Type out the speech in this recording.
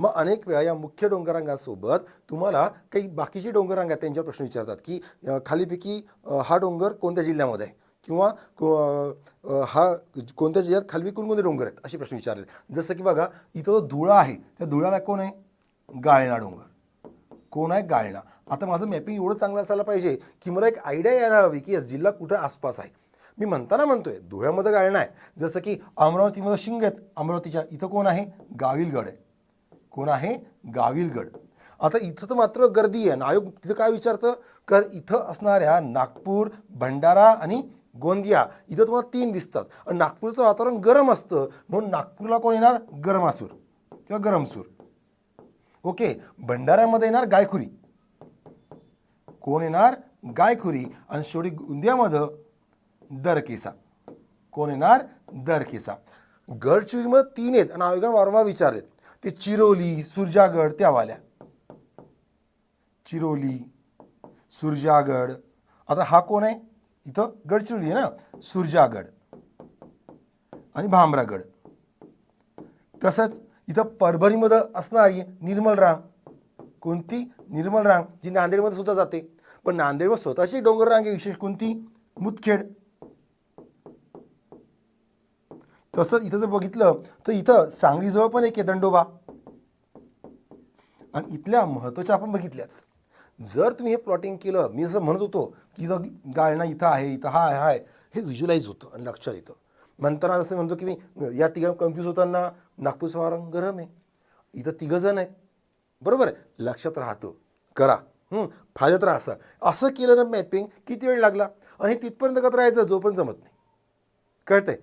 मग अनेक वेळा या मुख्य डोंगररांगासोबत तुम्हाला काही बाकीचे डोंगररांगा आहेत त्यांच्यावर प्रश्न विचारतात की खालीपैकी हा डोंगर कोणत्या जिल्ह्यामध्ये आहे? किंवा को- हा कोणत्या जिल्ह्यात खाली कोणकोणते डोंगर आहेत? असे प्रश्न विचारले. जसं की बघा इथं जो धुळा आहे त्या धुळ्याला कोण आहे? गाळणा डोंगर. कोण आहे? गाळणा. आता माझं मॅपिंग एवढं चांगलं असायला पाहिजे की मला एक आयडिया यायला हवी की यस जिल्हा कुठं आसपास आहे. मी म्हणताना म्हणतोय धुळ्यामध्ये गाळणा आहे. जसं की अमरावतीमध्ये शिंग आहेत. अमरावतीच्या इथं कोण आहे? गाविलगड आहे. कोण आहे? गाविलगड. आता इथं तर मात्र गर्दी आहे. आणि आयोग तिथं काय विचारतं? कर इथं असणाऱ्या नागपूर भंडारा आणि गोंदिया इथं तुम्हाला तीन दिसतात. आणि नागपूरचं वातावरण गरम असतं. म्हणून नागपूरला कोण येणार? गरमासूर किंवा गरमसूर ओके. भंडाऱ्यामध्ये येणार गायखुरी. कोण येणार? गायखुरी. आणि शेवटी गोंदियामध्ये दरकेसा कोण येणार? दरकेसा गडचिरोलीमध्ये तीन आहेत. आणि आयोगाने वारंवार विचारलेत. ते चिरोली सुरजागड त्या वाल्या चिरोली सुरजागड. आता हा कोण आहे? इथं गडचिरोली आहे ना? सुरजागड. आणि भामरागड. तसंच इथं परभणीमध्ये असणारी निर्मल रांग कोणती? निर्मल रांग जी नांदेडमध्ये सुद्धा जाते. पण नांदेडमध्ये स्वतःची डोंगर रांग आहे विशेष कोणती? मुतखेड तसंच इथं जर बघितलं तर इथं सांगलीजवळ पण एक आहे दंडोबा. आणि इथल्या महत्त्वाच्या आपण बघितल्याच. जर तुम्ही हे प्लॉटिंग केलं मी जसं म्हणत होतो की इथं गाळणा इथं आहे इथं हा आहे हे व्हिज्युलाईज होतं आणि लक्षात येतं. म्हणताना जसं म्हणतो की मी या तिघा कन्फ्यूज होताना नागपूर वारंग गरम आहे. इथं तिघं जण आहेत. बरोबर आहे? लक्षात राहतं. करा. फायद्यात राहा असं. असं केलं ना मॅपिंग किती वेळ लागला? आणि हे तिथपर्यंत करत राहायचं? जोपर्यंत जमत नाही. कळतंय?